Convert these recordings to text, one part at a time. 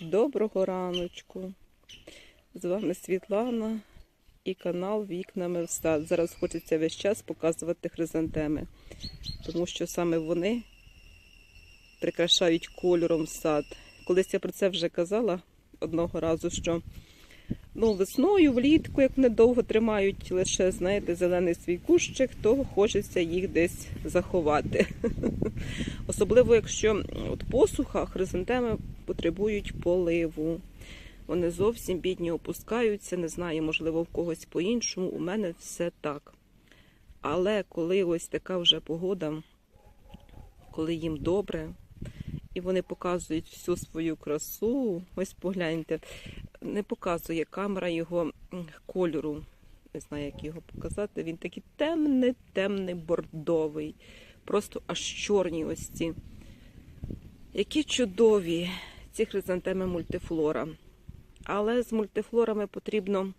Доброго раночку. З вами Світлана і канал Вікнами в сад. Зараз хочеться весь час показувати хризантеми, тому що саме вони прикрашають кольором сад. Колись я про це вже казала одного разу, що ну, весною, влітку, як вони довго тримають лише, знаєте, зелений свій кущик, то хочеться їх десь заховати. Особливо, якщо от посуха, хризантеми потребують поливу. Вони зовсім бідні опускаються, не знаю, можливо, в когось по-іншому. У мене все так. Але коли ось така вже погода, коли їм добре, і вони показують всю свою красу, ось погляньте, не показує камера його кольору. Не знаю, як його показати. Він такий темний, темний, бордовий. Просто аж чорні ось ці. Які чудові ці хризантеми мультифлора. Але з мультифлорами потрібно,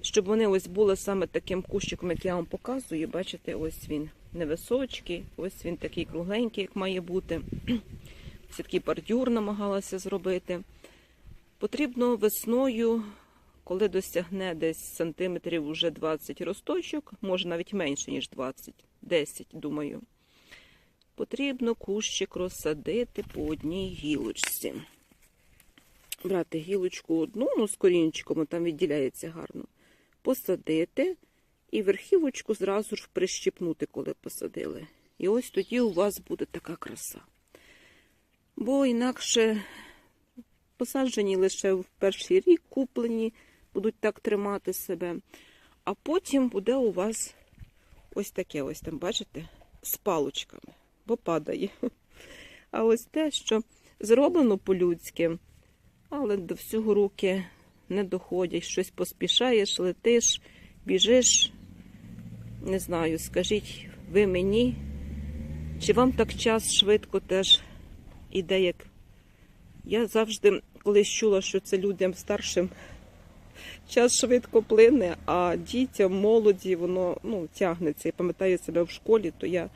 щоб вони ось були саме таким кущиком, як я вам показую. Бачите, ось він невисочкий, ось він такий кругленький, як має бути. Ось такий бордюр намагалася зробити. Потрібно весною, коли досягне десь сантиметрів уже 20 росточок, може навіть менше, ніж 20, 10, думаю. Потрібно кущик розсадити по одній гілочці. Брати гілочку одну, ну з корінчиком, там відділяється гарно. Посадити і верхівочку зразу ж прищипнути, коли посадили. І ось тоді у вас буде така краса. Бо інакше посаджені лише в перший рік, куплені, будуть так тримати себе. А потім буде у вас ось таке, ось там, бачите, з палочками, бо падає. А ось те, що зроблено по-людськи, але до всього руки не доходять, щось поспішаєш, летиш, біжиш. Не знаю, скажіть ви мені, чи вам так час швидко теж іде, як я завжди колись чула, що це людям старшим час швидко плине, а дітям, молоді, воно ну, тягнеться. Я пам'ятаю себе в школі, то я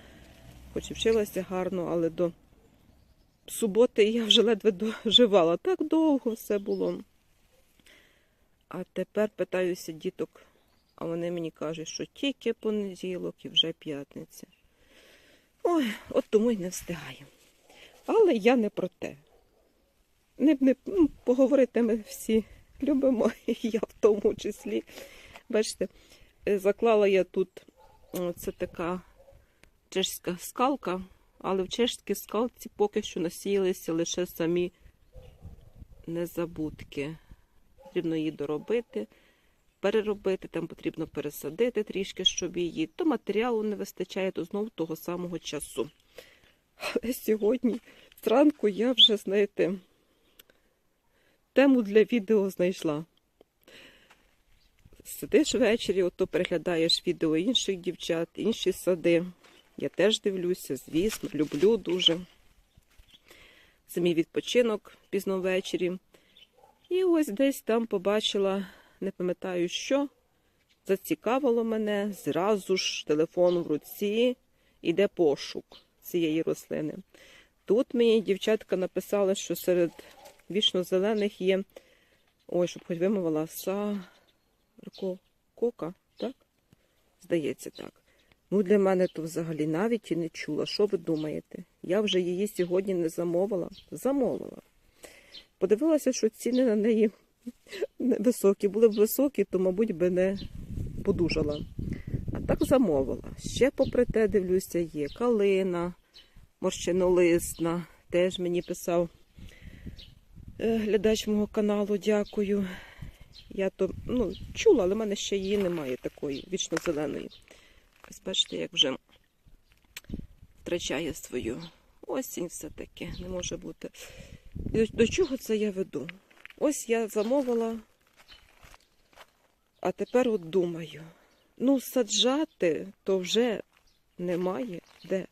хоч і вчилася гарно, але до суботи я вже ледве доживала. Так довго все було. А тепер питаюся діток, а вони мені кажуть, що тільки понеділок і вже п'ятниця. Ой, от тому й не встигаю. Але я не про те. Не, не, ну, поговорити ми всі любимо, і я в тому числі. Бачите, е, заклала я тут, це така чешська скалка, але в чешській скалці поки що насіялися лише самі незабудки. Потрібно її доробити, переробити, там потрібно пересадити трішки, щоб її. То матеріалу не вистачає, то знову того самого часу. Але сьогодні зранку я вже, знаєте, тему для відео знайшла. Сидиш ввечері, ото переглядаєш відео інших дівчат, інші сади. Я теж дивлюся, звісно, люблю дуже. Це відпочинок пізно ввечері. І ось десь там побачила, не пам'ятаю що, зацікавило мене, зразу ж телефон в руці, іде пошук цієї рослини. Тут мені дівчатка написала, що серед вічно зелених є. Ой, щоб хоч вимовила саркокока, так? Здається, так. Ну, для мене то взагалі навіть і не чула. Що ви думаєте? Я вже її сьогодні не замовила. Замовила. Подивилася, що ціни на неї високі. Були б високі, то, мабуть, би не подужала. А так замовила. Ще попри те, дивлюся, є калина морщинолисна. Теж мені писав е, глядач мого каналу, дякую. Я то ну, чула, але в мене ще її немає такої вічно зеленої. Ось бачите, як вже втрачає свою осінь все-таки, не може бути. І До, чого це я веду? Ось я замовила, а тепер от думаю, ну саджати то вже немає де.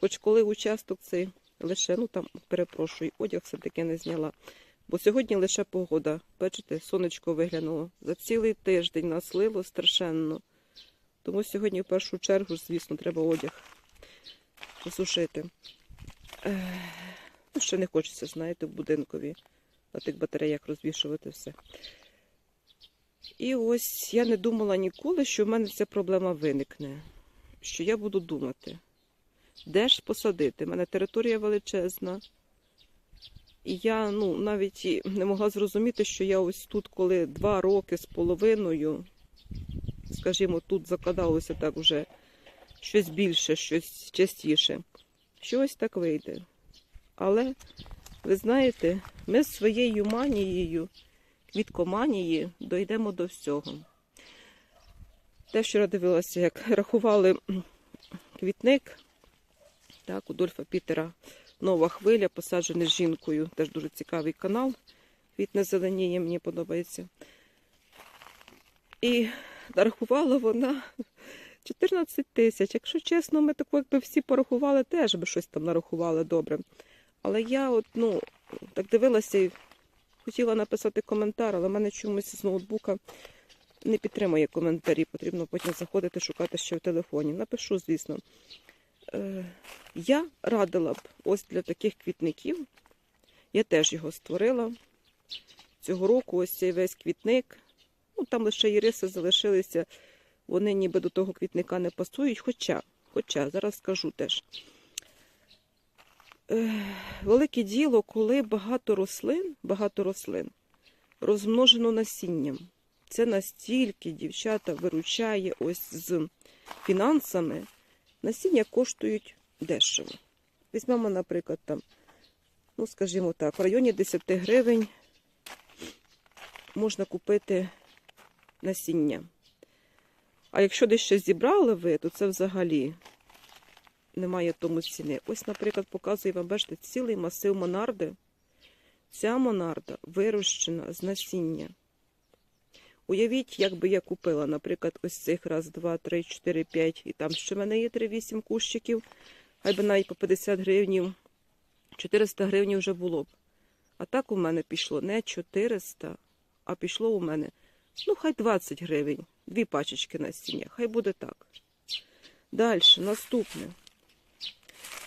Хоч коли участок цей лише, ну там, перепрошую, одяг все-таки не зняла. Бо сьогодні лише погода. Бачите, сонечко виглянуло. За цілий тиждень наслило страшенно. Тому сьогодні в першу чергу, звісно, треба одяг посушити. Ну, ще не хочеться, знаєте, в будинкові на тих батареях розвішувати все. І ось я не думала ніколи, що в мене ця проблема виникне. Що я буду думати, де ж посадити? У мене територія величезна. І я ну, навіть не могла зрозуміти, що я ось тут, коли два роки з половиною, скажімо, тут закладалося так вже щось більше, щось частіше, що ось так вийде. Але, ви знаєте, ми з своєю манією, квіткоманією, дійдемо до всього. Те, я дивилася, як рахували квітник, так, у Дольфа Пітера Нова хвиля, посаджений жінкою. Теж дуже цікавий канал. Квітне зеленіє, мені подобається. І нарахувала вона 14 тисяч. Якщо чесно, ми тако, якби всі порахували, теж би щось там нарахували добре. Але я от, ну, так дивилася і хотіла написати коментар, але в мене чомусь з ноутбука не підтримує коментарі. Потрібно потім заходити, шукати ще в телефоні. Напишу, звісно. Е, я радила б ось для таких квітників. Я теж його створила. Цього року ось цей весь квітник. Ну, там лише іриси залишилися, вони ніби до того квітника не пасують. Хоча, хоча, зараз скажу теж. Е, велике діло, коли багато рослин, багато рослин розмножено насінням. Це настільки дівчата виручає ось з фінансами. Насіння коштують дешево. Візьмемо, наприклад, там, ну, скажімо так, в районі 10 гривень можна купити насіння. А якщо десь щось зібрали ви, то це взагалі немає тому ціни. Ось, наприклад, показую вам, бачите, цілий масив монарди. Ця монарда вирощена з насіння. Уявіть, як би я купила, наприклад, ось цих раз, два, три, чотири, п'ять, і там ще в мене є три-вісім кущиків, хай би навіть по 50 гривнів, 400 гривень вже було б. А так у мене пішло не 400, а пішло у мене, ну, хай 20 гривень, дві пачечки насіння, хай буде так. Далі, наступне.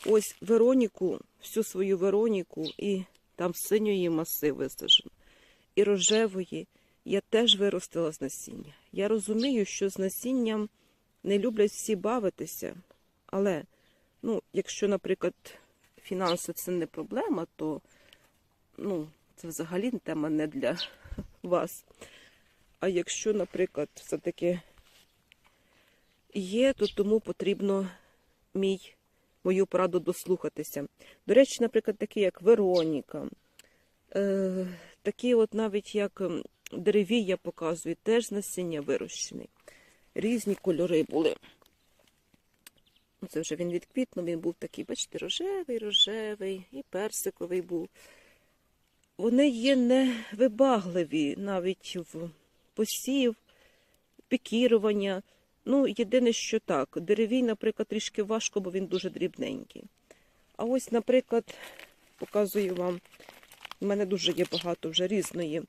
Ось Вероніку, всю свою Вероніку, і там синьої маси висаджено, і рожевої. Я теж виростила з насіння. Я розумію, що з насінням не люблять всі бавитися. Але, ну, якщо, наприклад, фінанси це не проблема, то ну, це взагалі тема не для вас. А якщо, наприклад, все-таки є, то тому потрібно мій, мою пораду дослухатися. До речі, наприклад, такі, як Вероніка, е, такі от навіть як ем, дереві я показую, теж насіння вирощений. Різні кольори були. Це вже він відквітнув, він був такий, бачите, рожевий, рожевий і персиковий був. Вони є невибагливі навіть в посів, пікірування. Ну, єдине, що так, деревій, наприклад, трішки важко, бо він дуже дрібненький. А ось, наприклад, показую вам, у мене дуже є багато вже різної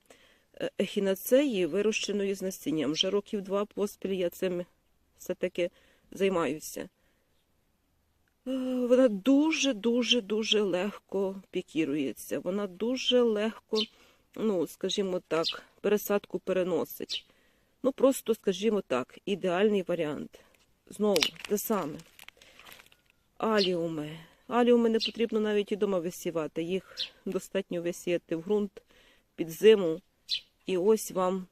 е, ехінацеї, вирощеної з насінням. Вже років два поспіль я цим все-таки займаюся. Е, Вона дуже-дуже дуже легко пікірується. Вона дуже легко, ну, скажімо так, пересадку переносить. Ну, просто, скажімо так, ідеальний варіант. Знову те саме. Аліуми. Аліуми не потрібно навіть і дома висівати. Їх достатньо висіяти в ґрунт під зиму. І ось вам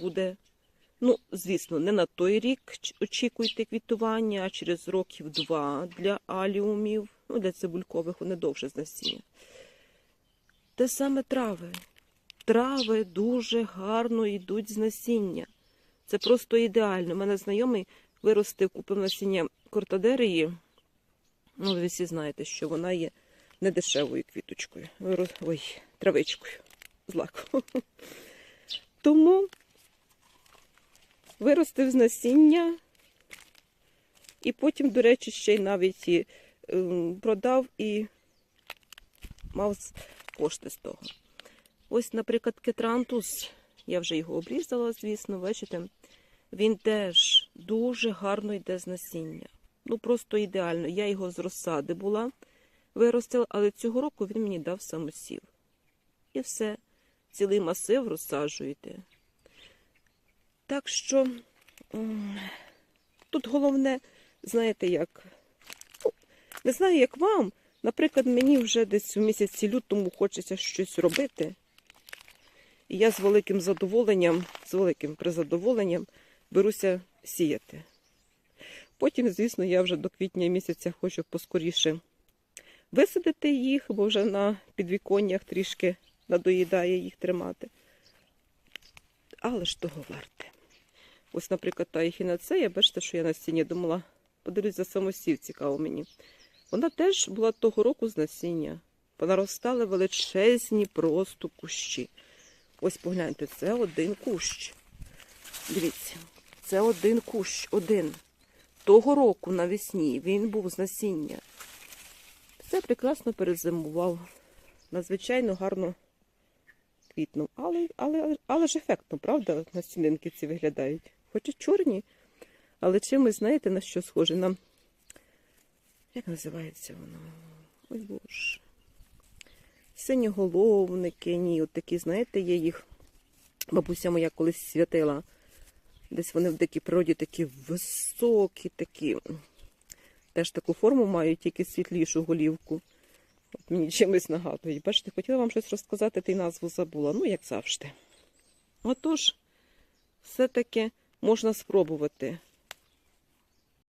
буде, ну, звісно, не на той рік очікуйте квітування, а через років два для аліумів, ну, для цибулькових вони довше з. Те саме трави. Трави дуже гарно йдуть з насіння. Це просто ідеально. У мене знайомий виростив, купив насіння кортадерії. Ну, ви всі знаєте, що вона є недешевою квіточкою. Ой, травичкою. Злаку. Тому виростив з насіння, і потім, до речі, ще й навіть і ем, продав і мав кошти з того. Ось, наприклад, кетрантус, я вже його обрізала, звісно, бачите, він теж дуже гарно йде з насіння. Ну, просто ідеально. Я його з розсади була, виростила, але цього року він мені дав самосів. І все, цілий масив розсаджуєте. Так що тут головне, знаєте, як. Ну, не знаю, як вам. Наприклад, мені вже десь у місяці лютому хочеться щось робити. І я з великим задоволенням, з великим призадоволенням беруся сіяти. Потім, звісно, я вже до квітня місяця хочу поскоріше висадити їх, бо вже на підвіконнях трішки надоїдає їх тримати. Але ж того варте. Ось, наприклад, та ехінацея, бачите, що я на стіні думала, подивлюсь за самосів, цікаво мені. Вона теж була того року з насіння. Понаростали величезні просто кущі. Ось погляньте, це один кущ. Дивіться, це один кущ, один. Того року навесні він був з насіння. Все прекрасно перезимував. Надзвичайно гарно квітнув. Але, але, але ж ефектно, правда, насінинки ці виглядають. Хоч і чорні, але чимось, знаєте, на що схоже? На... Як називається воно? Ой боже. Синьоголовники, ні, от такі, знаєте, є їх. Бабуся моя колись святила. Десь вони в дикій природі такі високі, такі. Теж таку форму мають, тільки світлішу голівку. От мені чимось нагадують. Бачите, хотіла вам щось розказати, та й назву забула. Ну, як завжди. Отож, все-таки можна спробувати